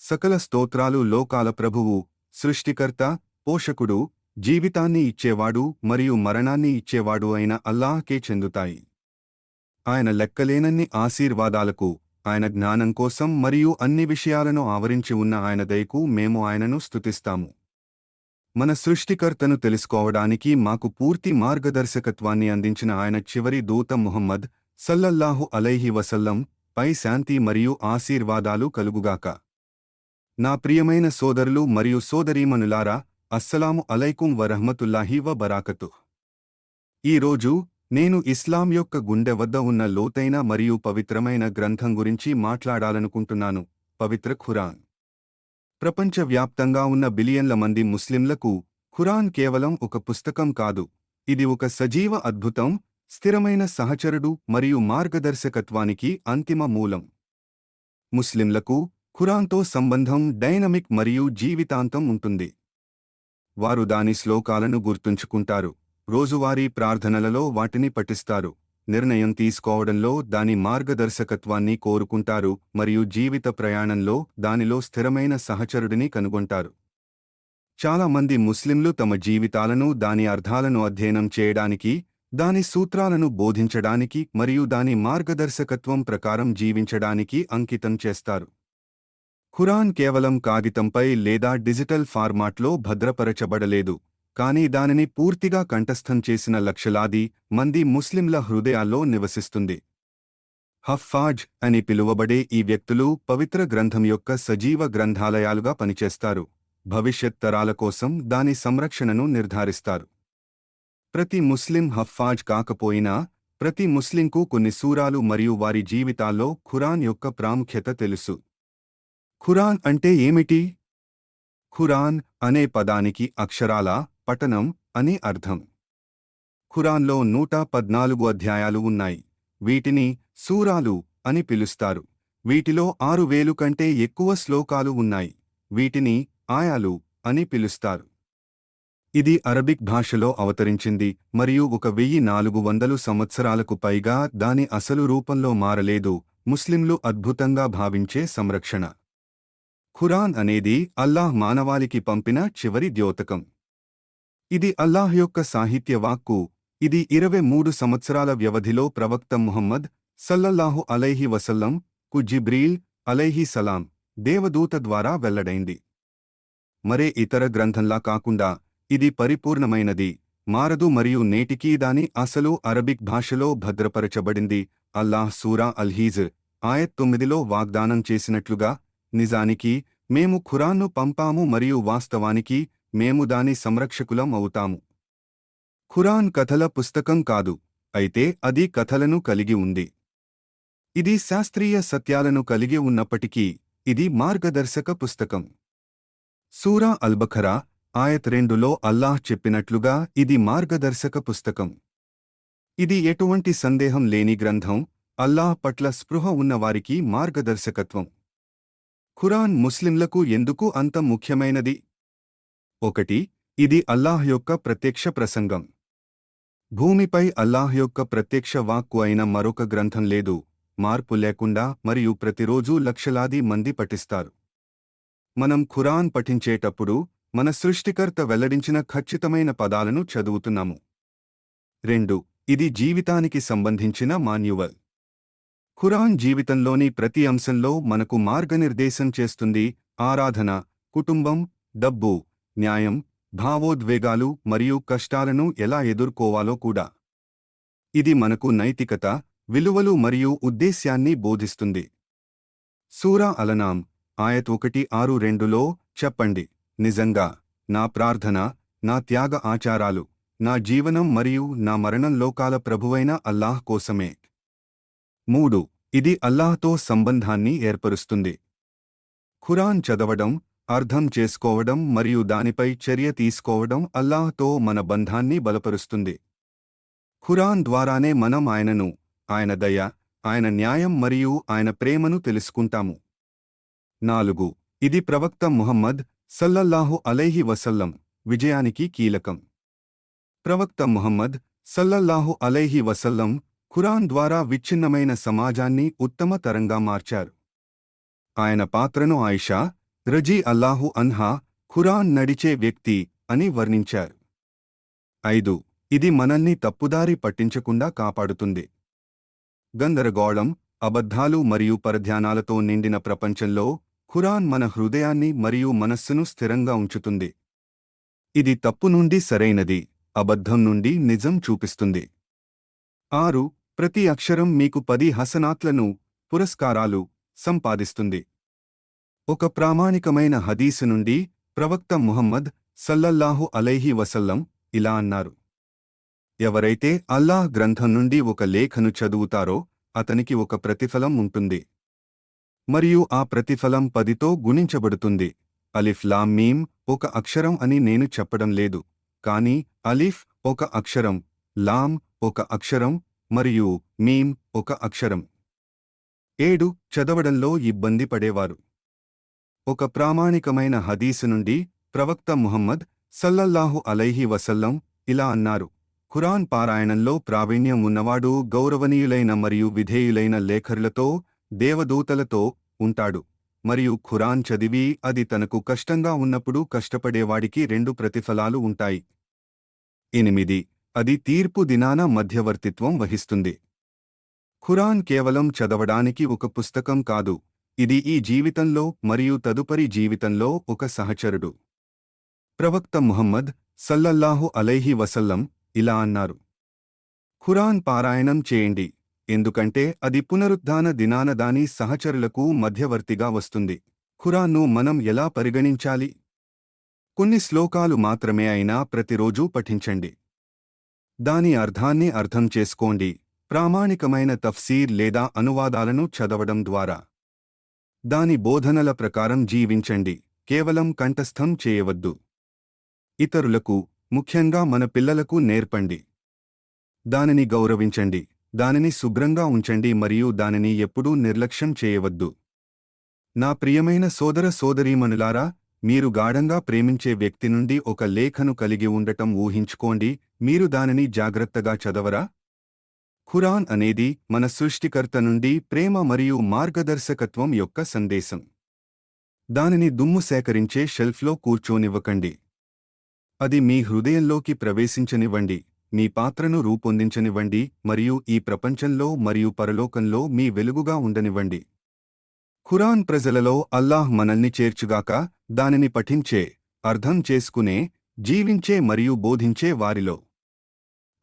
సకల స్తోత్రాలు లోకాల ప్రభువు సృష్టికర్త పోషకుడు జీవితాన్ని ఇచ్చేవాడు మరియు మరణాన్ని ఇచ్చేవాడు అయిన అల్లాహకే చెందుతాయి. ఆయన లెక్కలేనన్ని ఆశీర్వాదాలకు ఆయన జ్ఞానం కోసం మరియు అన్ని విషయాలను ఆవరించి ఉన్న ఆయన దయకు మేము ఆయనను స్తుతిస్తాము. మన సృష్టికర్తను తెలుసుకోవడానికి మాకు పూర్తి మార్గదర్శకత్వాన్ని అందించిన ఆయన చివరి దూత ముహమ్మద్ సల్లల్లాహు అలైహి వసల్లం పై శాంతి మరియు ఆశీర్వాదాలు కలుగుగాక. నా ప్రియమైన సోదరులు మరియు సోదరీమనులారా అస్సలాము అలైకుం వరహమతుల్లాహి వ బరాకతు ఈరోజు నేను ఇస్లాం యొక్క గుండె వద్ద ఉన్న లోతైన మరియు పవిత్రమైన గ్రంథం గురించి మాట్లాడాలనుకుంటున్నాను. పవిత్ర ఖురాన్. ప్రపంచవ్యాప్తంగా ఉన్న బిలియన్ల మంది ముస్లింలకు ఖురాన్ కేవలం ఒక పుస్తకం కాదు. ఇది ఒక సజీవ అద్భుతం స్థిరమైన సహచరుడు మరియు మార్గదర్శకత్వానికి అంతిమ మూలం. ముస్లింలకు ఖురాన్తో సంబంధం డైనమిక్ మరియు జీవితాంతం ఉంటుంది. వారు దాని శ్లోకాలను గుర్తుంచుకుంటారు. రోజువారీ ప్రార్థనలలో వాటిని పఠిస్తారు. నిర్ణయం తీసుకోవడంలో దాని మార్గదర్శకత్వాన్ని కోరుకుంటారు మరియు జీవిత ప్రయాణంలో దానిలో స్థిరమైన సహచరుడిని కనుగొంటారు. చాలామంది ముస్లింలు తమ జీవితాలను దాని అర్థాలను అధ్యయనం చేయడానికి దాని సూత్రాలను బోధించడానికి మరియు దాని మార్గదర్శకత్వం ప్రకారం జీవించడానికి అంకితం చేస్తారు. ఖురాన్ కేవలం కాగితంపై లేదా డిజిటల్ ఫార్మాట్లో భద్రపరచబడలేదు కానీ దానిని పూర్తిగా కంఠస్థం చేసిన లక్షలాది మంది ముస్లింల హృదయాల్లో నివసిస్తుంది. హఫ్ఫాజ్ అని పిలువబడే ఈ వ్యక్తులు పవిత్ర గ్రంథం యొక్క సజీవ గ్రంథాలయాలుగా పనిచేస్తారు భవిష్యత్ తరాల కోసం దాని సంరక్షణను నిర్ధారిస్తారు. ప్రతి ముస్లిం హఫ్ఫాజ్ కాకపోయినా ప్రతి ముస్లింకు కొన్ని సూరాలు మరియు వారి జీవితాల్లో ఖురాన్ యొక్క ప్రాముఖ్యత తెలుసు. ఖురాన్ అంటే ఏమిటి? ఖురాన్ అనే పదానికి అక్షరాల పఠనం అని అర్థం. ఖురాన్లో నూట పద్నాలుగు అధ్యాయాలు ఉన్నాయి. వీటిని సూరాలు అని పిలుస్తారు. వీటిలో ఆరు వేలు కంటే ఎక్కువ శ్లోకాలు ఉన్నాయి. వీటిని ఆయాలు అని పిలుస్తారు. ఇది అరబిక్ భాషలో అవతరించింది మరియు ఒక వెయ్యి నాలుగు వందలు సంవత్సరాలకు పైగా దాని అసలు రూపంలో మారలేదు ముస్లింలు అద్భుతంగా భావించే సంరక్షణ. ఖురాన్ అనేది అల్లాహ్ మానవాళికి పంపిన చివరి ద్యోతకం. ఇది అల్లాహ్ యొక్క సాహిత్య వాక్కు ఇది ఇరవై మూడు సంవత్సరాల వ్యవధిలో ప్రవక్త ముహమ్మద్ సల్లల్లాహు అలైహి వసల్లం కు జిబ్రీల్ అలైహి సలాం దేవదూత ద్వారా వెల్లడైంది. మరే ఇతర గ్రంథంలా కాకుండా ఇది పరిపూర్ణమైనది మారదు మరియు నేటికీ దాని అసలు అరబిక్ భాషలో భద్రపరచబడింది. అల్లాహ్ సూరా అల్హీజ్ ఆయత్ తొమ్మిదిలో వాగ్దానం చేసినట్లుగా నిజానికి మేము ఖురాన్ను పంపాము మరియు వాస్తవానికి మేము దాని సంరక్షకులం అవుతాము. ఖురాన్ కథల పుస్తకం కాదు అయితే అది కథలను కలిగి ఉంది. ఇది శాస్త్రీయ సత్యాలను కలిగి ఉన్నప్పటికీ ఇది మార్గదర్శక పుస్తకం. సూరా అల్బఖరా ఆయత్ రెండులో అల్లాహ్ చెప్పినట్లుగా ఇది మార్గదర్శక పుస్తకం. ఇది ఎటువంటి సందేహం లేని గ్రంథం అల్లాహ్ పట్ల స్పృహ ఉన్నవారికి మార్గదర్శకత్వం. ఖురాన్ ముస్లింలకు ఎందుకు అంత ముఖ్యమైనది? ఒకటి ఇది అల్లాహ్ యొక్క ప్రత్యక్ష ప్రసంగం. భూమిపై అల్లాహ్ యొక్క ప్రత్యక్ష వాక్కు అయిన మరొక గ్రంథం లేదు మార్పు లేకుండా మరియు ప్రతిరోజూ లక్షలాది మంది పఠిస్తారు. మనం ఖురాన్ పఠించేటప్పుడు మన సృష్టికర్త వెల్లడించిన ఖచ్చితమైన పదాలను చదువుతున్నాము. రెండు ఇది జీవితానికి సంబంధించిన మాన్యువల్. ఖురాన్ జీవితంలోని ప్రతి అంశంలో మనకు మార్గనిర్దేశం చేస్తుంది. ఆరాధన కుటుంబం డబ్బు న్యాయం భావోద్వేగాలు మరియు కష్టాలను ఎలా ఎదుర్కోవాలో కూడా. ఇది మనకు నైతికత విలువలు మరియు ఉద్దేశ్యాన్ని బోధిస్తుంది. సూరా అలనాం ఆయత్ ఒకటి ఆరు రెండులో చెప్పండి. నిజంగా నా ప్రార్థన నా త్యాగ ఆచారాలు నా జీవనం మరియు నా మరణం లోకాల ప్రభువైన అల్లాహ్ కోసమే. మూడు ఇది అల్లాహ్తో సంబంధాన్ని ఏర్పరుస్తుంది. ఖురాన్ చదవడం అర్థం చేసుకోవడం మరియు దానిపై చర్య తీసుకోవడం అల్లాహ్తో మన బంధాన్ని బలపరుస్తుంది. ఖురాన్ ద్వారానే మనం ఆయనను ఆయన దయ ఆయన న్యాయం మరియు ఆయన ప్రేమను తెలుసుకుంటాము. నాలుగు ఇది ప్రవక్త ముహమ్మద్ సల్లల్లాహు అలైహి వసల్లం విజయానికి కీలకం. ప్రవక్త ముహమ్మద్ సల్లల్లాహు అలైహి వసల్లం ఖురాన్ ద్వారా విచ్ఛిన్నమైన సమాజాన్ని ఉత్తమ తరంగా మార్చారు. ఆయన పాత్రను ఆయిషా రజీ అల్లాహు అన్హా ఖురాన్ నడిచే వ్యక్తి అని వర్ణించారు. ఐదు ఇది మనల్ని తప్పుదారి పట్టించకుండా కాపాడుతుంది. గందరగోళం అబద్ధాలు మరియు పరధ్యానాలతో నిండిన ప్రపంచంలో ఖురాన్ మన హృదయాన్ని మరియు మనస్సును స్థిరంగా ఉంచుతుంది. ఇది తప్పు నుండి సరైనది అబద్ధం నుండి నిజం చూపిస్తుంది. ఆరు ప్రతి అక్షరం మీకు పది హసనాత్లను పురస్కారాలు సంపాదిస్తుంది. ఒక ప్రామాణికమైన హదీసు నుండి ప్రవక్త ముహమ్మద్ సల్లల్లాహు అలైహి వసల్లం ఇలా అన్నారు. ఎవరైతే అల్లాహ్ గ్రంథం నుండి ఒక లేఖను చదువుతారో అతనికి ఒక ప్రతిఫలం ఉంటుంది. మరియు ఆ ప్రతిఫలం పదితో గుణించబడుతుంది. అలిఫ్ లాం మీమ్ ఒక అక్షరం అని నేను చెప్పడం లేదు. కాని అలిఫ్ ఒక అక్షరం లాం ఒక అక్షరం మరియు మీమ్ ఒక అక్షరం. ఏడు చదవడంలో ఇబ్బంది పడేవారు. ఒక ప్రామాణికమైన హదీసు నుండి ప్రవక్త ముహమ్మద్ సల్లల్లాహు అలైహి వసల్లం ఇలా అన్నారు ఖురాన్ పారాయణంలో ప్రావీణ్యం ఉన్నవాడు గౌరవనీయులైన మరియు విధేయులైన లేఖరులతో దేవదూతలతో ఉంటాడు. మరియు ఖురాన్ చదివి అది తనకు కష్టంగా ఉన్నప్పుడు కష్టపడేవాడికి రెండు ప్రతిఫలాలు ఉంటాయి. ఎనిమిది అది తీర్పు దినాన మధ్యవర్తిత్వం వహిస్తుంది. ఖురాన్ కేవలం చదవడానికి ఒక పుస్తకం కాదు ఇది ఈ జీవితంలో మరియు తదుపరి జీవితంలో ఒక సహచరుడు. ప్రవక్త ముహమ్మద్ సల్లల్లాహు అలైహి వసల్లం ఇలా అన్నారు. ఖురాన్ పారాయణం చేయండి ఎందుకంటే అది పునరుద్ధాన దినాన దాని సహచరులకు మధ్యవర్తిగా వస్తుంది. ఖురాన్ను మనం ఎలా పరిగణించాలి? కొన్ని శ్లోకాలు మాత్రమే అయినా ప్రతిరోజూ పఠించండి. దాని అర్థాన్ని అర్థం చేసుకోండి. ప్రామాణికమైన తఫ్సీర్ లేదా అనువాదాలను చదవడం ద్వారా. దాని బోధనల ప్రకారం జీవించండి. కేవలం కంఠస్థం చేయవద్దు. ఇతరులకు ముఖ్యంగా మన పిల్లలకు నేర్పండి. దానిని గౌరవించండి. దానిని శుభ్రంగా ఉంచండి మరియు దానిని ఎప్పుడూ నిర్లక్ష్యం చేయవద్దు. నా ప్రియమైన సోదర సోదరీమణులారా మీరు గాఢంగా ప్రేమించే వ్యక్తి నుండి ఒక లేఖను కలిగి ఉండటం ఊహించుకోండి. మీరు దానిని జాగ్రత్తగా చదవరా? ఖురాన్ అనేది మన సృష్టికర్త నుండి ప్రేమ మరియు మార్గదర్శకత్వం యొక్క సందేశం. దానిని దుమ్ము సేకరించే షెల్ఫ్లో కూర్చోనివ్వకండి. అది మీ హృదయంలోకి ప్రవేశించనివ్వండి మీ పాత్రను రూపొందించనివ్వండి మరియు ఈ ప్రపంచంలో మరియు పరలోకంలో మీ వెలుగుగా ఉండనివ్వండి. ఖురాన్ ప్రజలలో అల్లాహ్ మనల్ని చేర్చుగాక దానిని పఠించే అర్థం చేసుకునే జీవించే మరియు బోధించే వారిలో.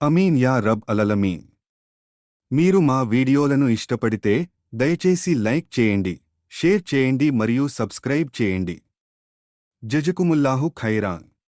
అమీన్ యా రబ్ అలలమీన్. మీరు మా వీడియోలను ఇష్టపడితే దయచేసి లైక్ చేయండి షేర్ చేయండి మరియు సబ్స్క్రైబ్ చేయండి. జజకుముల్లాహు ఖైరాన్.